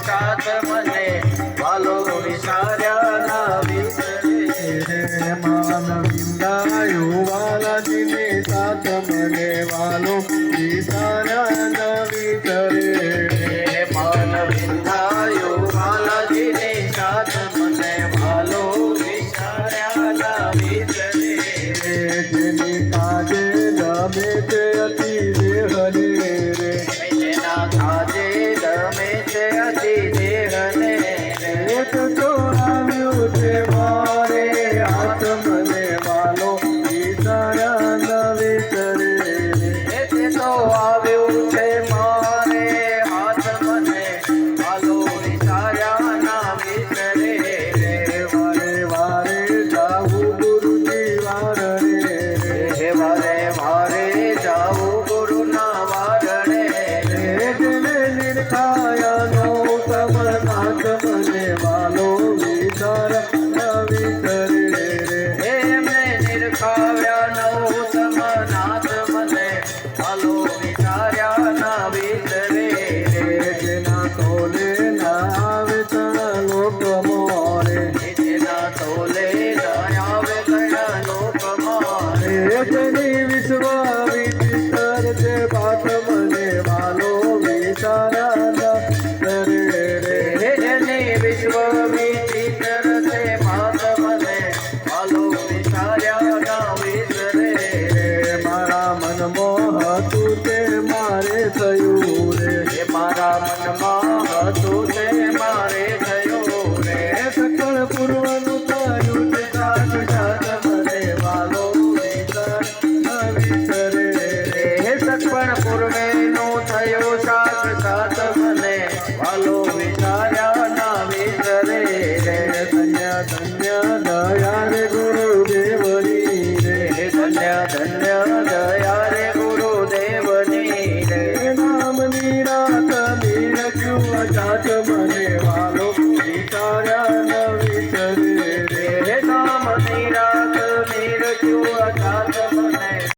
કાત મને વાલો વિસાર્યા રે માનવિંદાયું વાલાજીને સાથ મને વાલો વિસાર્યા નવી કરે માનવિંદાયું વાલાજીને સાથ મને વાલો વિસાર્યા નવી કરે જેની કાજે ગમે તે અતિ હરે દેશની વિશ્વ વિસ્તર છે પાપ મને વાલો વિચારા રે રે દેશની વિશ્વ વિચિતર છે પાપ મને વાલો વિચાર્યા મારે થયું. Hello.